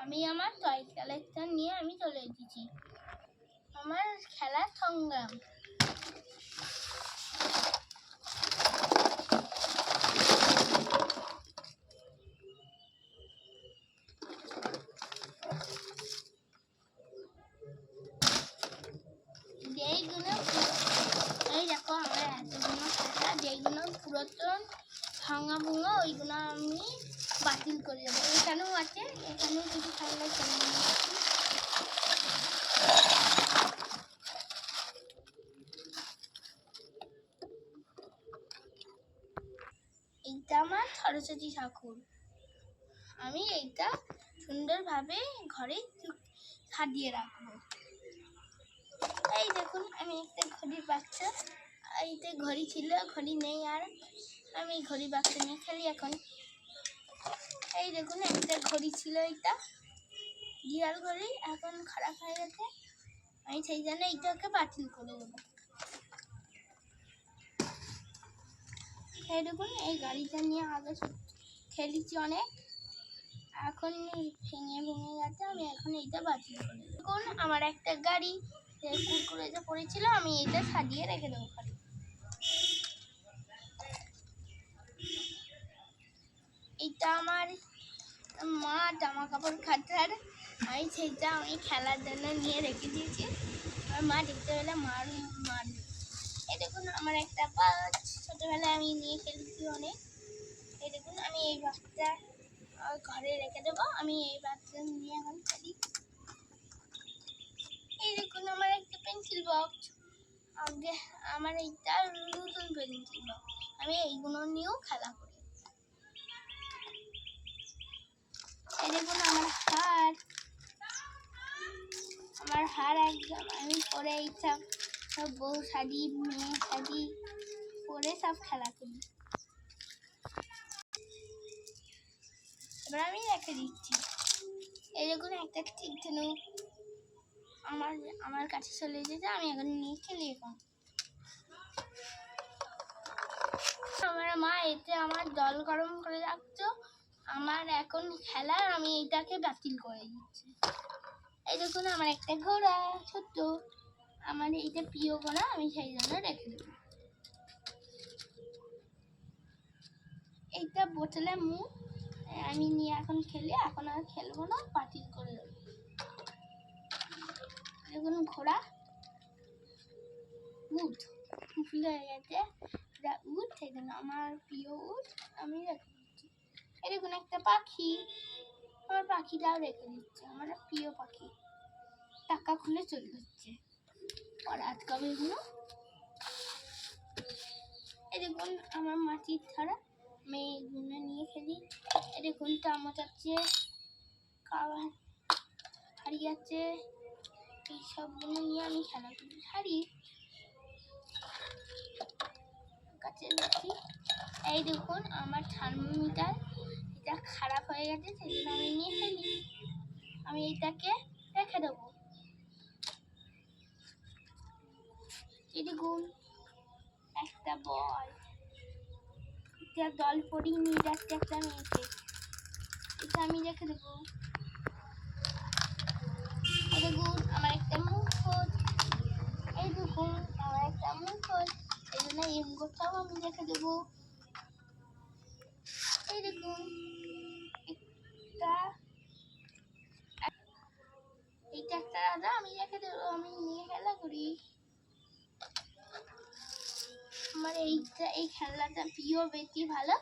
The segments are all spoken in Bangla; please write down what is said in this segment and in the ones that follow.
আমি আমার টয় কালেকশন নিয়ে আমি চলে এসেছি। আমার খেলার সংগ্রাম যেইগুলো এই দেখো আমার এতগুলো খাতা যেইগুলো পুরাতন ভাঙা ভুঙা ওইগুলো আমি বাতিল করে দেবো এখানেও আছে এখানেও কিছু চলে এইটা আমার সরস্বতী ঠাকুর। আমি এইটা সুন্দরভাবে ঘরে সাজিয়ে রাখব। এই দেখুন, আমি একটা ঘড়ির বাচ্চা। এইতে ঘড়ি ছিল, ঘড়ি নেই আর আমি ঘড়ি বাক্স নিয়ে খেলি এখন। এই দেখুন, একটা ঘড়ি ছিল এইটা ডিয়ার ঘড়ি, এখন খারাপ হয়ে গেছে। আমি সেই জন্য এইটাকে বাতিল করে দেবো। এই দেখুন, এই গাড়িটা নিয়ে আগে খেলেছি অনেক। এখন ভেঙে ভেঙে গেছে, আমি এখন এইটা বাতিল করে দেখুন, আমার একটা গাড়ি যে কুরকুরে যে পড়েছিল, আমি এইটা সাজিয়ে রেখে দেবো। এটা আমার মা জামা কাপড় খাটার আমি সেটা আমি খেলার জন্য নিয়ে রেখে দিয়েছি। আমার মা দেখতে পেলে মার মার। এই দেখুন, আমার একটা পাঁচ ছোটোবেলায় আমি নিয়ে খেলেছি অনেক। এই দেখুন, আমি এই বাচ্চা ঘরে রেখে দেবো। আমি এই বাচ্চা নিয়ে এখন খেলি। এই দেখুন, আমার একটা পেন্সিল বক্স আগে আমার এইটা নতুন পেন্সিল বক্স আমি এইগুলো নিয়েও খেলা করি এই দেখুন আমার হার আমার হার একদম। আমি পরে এই সব বউ শাড়ি, মেয়ে শাড়ি পরে সব খেলা করি। এবার আমি রেখে দিচ্ছি। দেখুন, একটা ঠিক যেন আমার আমার কাছে চলে এসেছে, আমি এখন নিয়ে খেলি এখন। আমার মা, এতে আমার জল গরম করে রাখতো আমার এখন খেলা আমি এটাকে বাতিল করে দিচ্ছি। এই দেখুন, আমার একটা ঘোড়া, ছোট্ট। আমার এইটা প্রিয় ঘোড়া, আমি সেই জন্য রেখে দেবো। এইটা বোতলে মুখ আমি নিয়ে এখন খেলি, এখন আর খেলব না, বাতিল করে দেবো। দেখুন, ঘোড়া। উঠ ফুল হয়ে গেছে। এটা উঠ জন্য আমার প্রিয় উঠ আমি রেখে দিচ্ছি। দেখুন, একটা পাখি। আমার পাখিটাও রেখে দিচ্ছে, আমার প্রিয় পাখি। টাকা খুলে চলে যাচ্ছে আর আটকাবে এগুলো এই দেখুন আমার মাটির ছাড়া আমি এগুলো নিয়ে খেলি এই দেখুন চামচ আছে খাবার হারিয়ে আছে, এই সবগুলো নিয়ে আমি খেলা করি হারি কাছে রাখি। এই দেখুন আমার থার্মোমিটার, এটা খারাপ হয়ে গেছে সেই জন্য আমি নিয়ে ফেলি। আমি এটাকে রেখে দেবো। এই দেখুন একটা বল। এটা দল পড়ি নিয়ে যাচ্ছে একটা মেয়েকে। এটা আমি রেখে দেবো। এই দেখুন আমার একটা মুখোশ এই দেখুন আমার একটা মুখোশ এই জন্য এই মুখোশটাও আমি রেখে দেবো। এই দেখুন একটা এইটা একটা রাজা আমি রেখে দেবো। আমি নিয়ে খেলা করি। আমার এইটা, এই খেলাটা প্রিয় বেশি ভালো।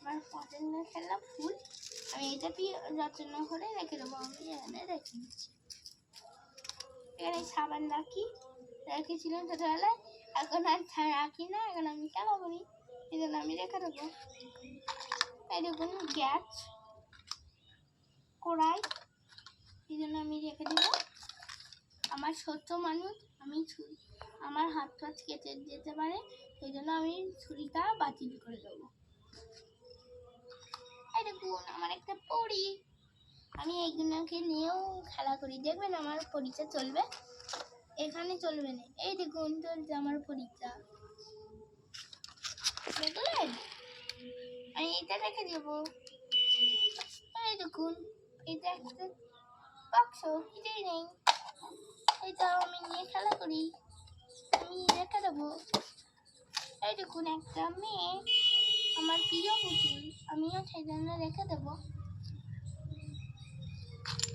আমার পছন্দের খেলা ফুল। আমি এটা প্রিয়, যত্ন করে রেখে দেবো। আমি এখানে রেখে দিচ্ছি। এখানে সাবান রাখি। রেখেছিলাম ছোটোবেলায়। এখন আর রাখি না। এখন আমি খেলা করি? এই জন্য আমি রেখে দেবো। এই দেখুন, গ্যাস, কড়াই। এই জন্য আমি রেখে দেবো। আমার ছোট্ট মানুষ, আমি আমার হাত ফাত কেটে যেতে পারে, সেই জন্য আমি ছুরিটা বাতিল করে দেবো। দেখুন, আমার একটা পরি। আমি এইগুলোকে নিয়েও খেলা করি। দেখবেন আমার পরীক্ষা চলবে? এখানে চলবে না। এই দেখুন, চলছে আমার পরীক্ষা দেখলেন? আমি এটা রেখে দেবো। এই দেখুন, এটা একটা বাক্স কিছুই নেই। এটা আমি নিয়ে খেলা করি। আমি রেখে দেবো এই দেখুন, একটা মেয়ে আমার প্রিয় পুতুল, আমিও সেই জন্য রেখে দেবো।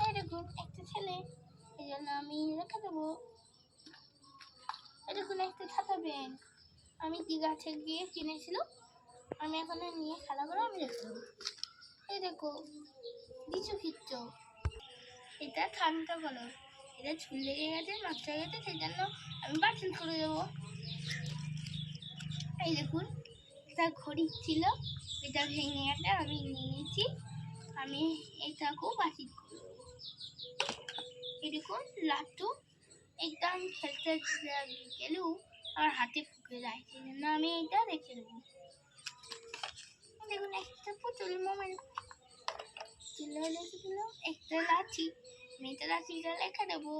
এই দেখুন, একটা ছেলে, এই জন্য আমি রেখে দেবো। এই দেখুন, একটা ছাতা ব্যাগ। আমি দীঘাতে গিয়ে কিনেছিল? আমি এখন নিয়ে খেলা করে আমি রেখে দেবো। এই দেখো, লিচু খিচ্ছ এটা ঠান্ডা কালার এটা চুল লেগে গেছে নষ্ট হয়ে গেছে সেই জন্য আমি বাতিল করে দেবো। এই দেখুন, এটা ঘড়ি ছিল, এটা ভেঙে গেছে আমি নিয়ে নিয়েছি। আমি এটাকেও বাতিল করে দেবো এই দেখুন লাট্টু এটা আমি খেলতে গেলেও আমার হাতে ফুকে যায় সেই জন্য আমি এটা রেখে দেবো। দেখুন, একটা পুতুল মোমেন্ট তুলে রেখেছিল একটা লাঠি। মেয়েটা লাঠিটা রেখে দেবো।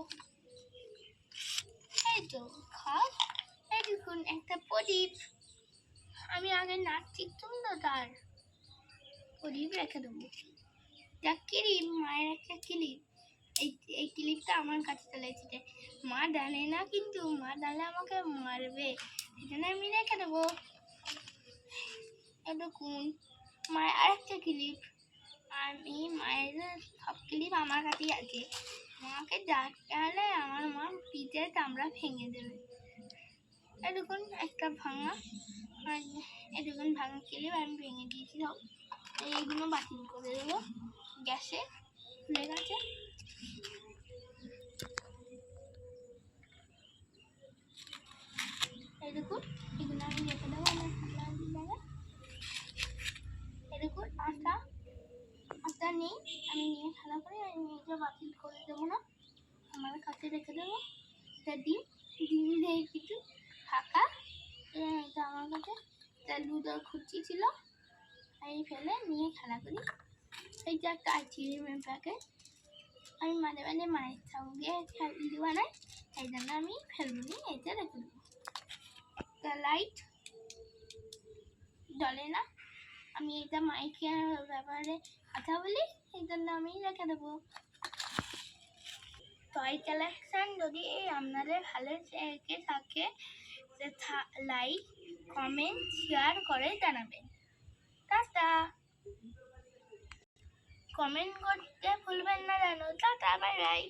এই তো খাপ এই দেখুন একটা প্রদীপ। আমি আগে নাচ শিখতাম তো তার। প্রদীপ রেখে দেবো। যা ক্লিপ মায়ের একটা ক্লিপ। এই এই ক্লিপটা আমার কাছে চলে এসেছে মা জানে না কিন্তু মা জানলে আমাকে মারবে। জন্য আমি রেখে দেবো। দেখুন, মায়ের আরেকটা ক্লিপ। আমি মায়ের সব ক্লিপ আমার কাছেই আছে। মাকে ডাকতে হলে আমার মা পিঠে চামড়া ভেঙে দেবে। এরকম একটা ভাঙা, আর এই ভাঙা ক্লিপ আমি ভেঙে দিয়েছি সব। এইগুলো বাতিল করে দেবো। গ্যাসে হয়ে গেছে এই দেখুন এগুলো আমি রেখে দেবো আমার খেলার জায়গায় এই দেখুন আটা আটা নেই আমি নিয়ে খেলা করে আমি এটা বাতিল করে দেবো না। আমার কাছে রেখে দেবো। এটা ডিম। ডিম দিয়ে কিছু ফাঁকা। এবং এটা আমার কাছে। এটা লুডোর খুঁচি ছিল। আমি ফেলে নিয়ে খেলা করি। এইটা একটা আইসক্রিমের প্যাকেট আমি মাঝে মাঝে মায়ের সঙ্গে খেলি বানাই। এই জন্য আমি ফেলব নিয়ে এটা রেখে দেবো। লাইট জলে না। আমি এটা মাইকের ব্যাপারে কথা বলি এই জন্য আমি রেখে দেবো। টয় কালেকশান যদি এই আপনাদের ভালো লেগে থাকে লাইক কমেন্ট শেয়ার করে জানাবেন। টাটা। কমেন্ট করতে ভুলবেন না জানো। Tata bye bye